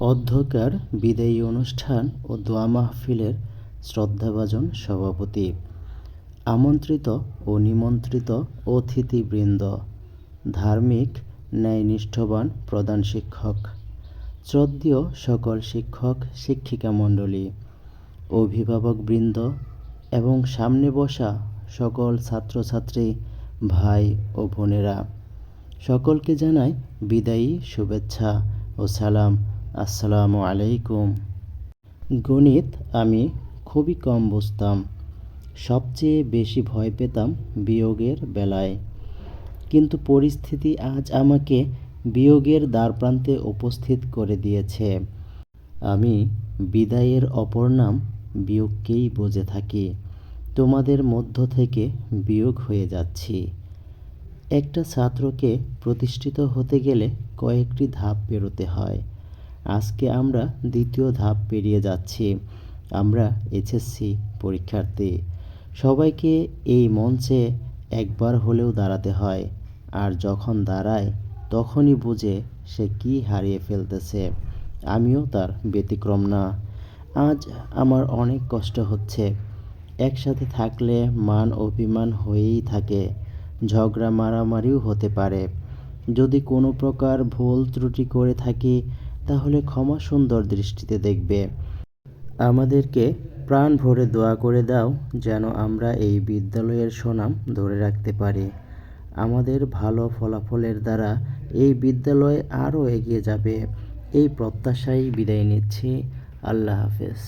অধ্যকার বিদায়ী অনুষ্ঠান ও দোয়া মাহফিলের শ্রদ্ধাভাজন সভাপতি। আমন্ত্রিত ও নিমন্ত্রিত অতিথিবৃন্দ, ধার্মিক, ন্যায়নিষ্ঠবান প্রধান শিক্ষক, শ্রদ্ধেয় সকল শিক্ষক, শিক্ষিকা মণ্ডলী অভিভাবকবৃন্দ এবং সামনে বসা সকল ছাত্রছাত্রী, ভাই ও বোনেরা, সকলকে জানাই বিদায়ী শুভেচ্ছা ও সালাম। আসসালামু আলাইকুম। গণিত আমি খুবই কম বুঝতাম। সবচেয়ে বেশি ভয় পেতাম বিয়োগের বেলায়। কিন্তু পরিস্থিতি আজ আমাকে বিয়োগের দ্বারপ্রান্তে উপস্থিত করে দিয়েছে। আমি বিদায়ের অপর নাম বিয়োগকেই বুঝে থাকি। তোমাদের মধ্য থেকে বিয়োগ হয়ে যাচ্ছি। একটা ছাত্রকে প্রতিষ্ঠিত হতে গেলে কয়েকটি ধাপ পেরোতে হয়। আজকে আমরা দ্বিতীয় ধাপ পেরিয়ে যাচ্ছি। আমরা এইচএসসি পরীক্ষার্থী। সবাইকে এই মঞ্চে একবার হলেও দাঁড়াতে হয়। আর যখন দাঁড়ায়, তখনই বুঝে সে কি হারিয়ে ফেলতেছে। আমিও তার ব্যতিক্রম না। আজ আমার অনেক কষ্ট হচ্ছে। একসাথে থাকলে মান অভিমান হয়েই থাকে। ঝগড়া মারামারিও হতে পারে। যদি কোনো প্রকার ভুল ত্রুটি করে থাকি তাহলে ক্ষমা সুন্দর দৃষ্টিতে দেখবে। আমাদেরকে প্রাণ ভরে দোয়া করে দাও যেন আমরা এই বিদ্যালয়ের সুনাম ধরে রাখতে পারি। আমাদের ভালো ফলাফলের দ্বারা এই বিদ্যালয় আরও এগিয়ে যাবে। এই প্রত্যাশায় বিদায় নিচ্ছি। আল্লাহ হাফেজ।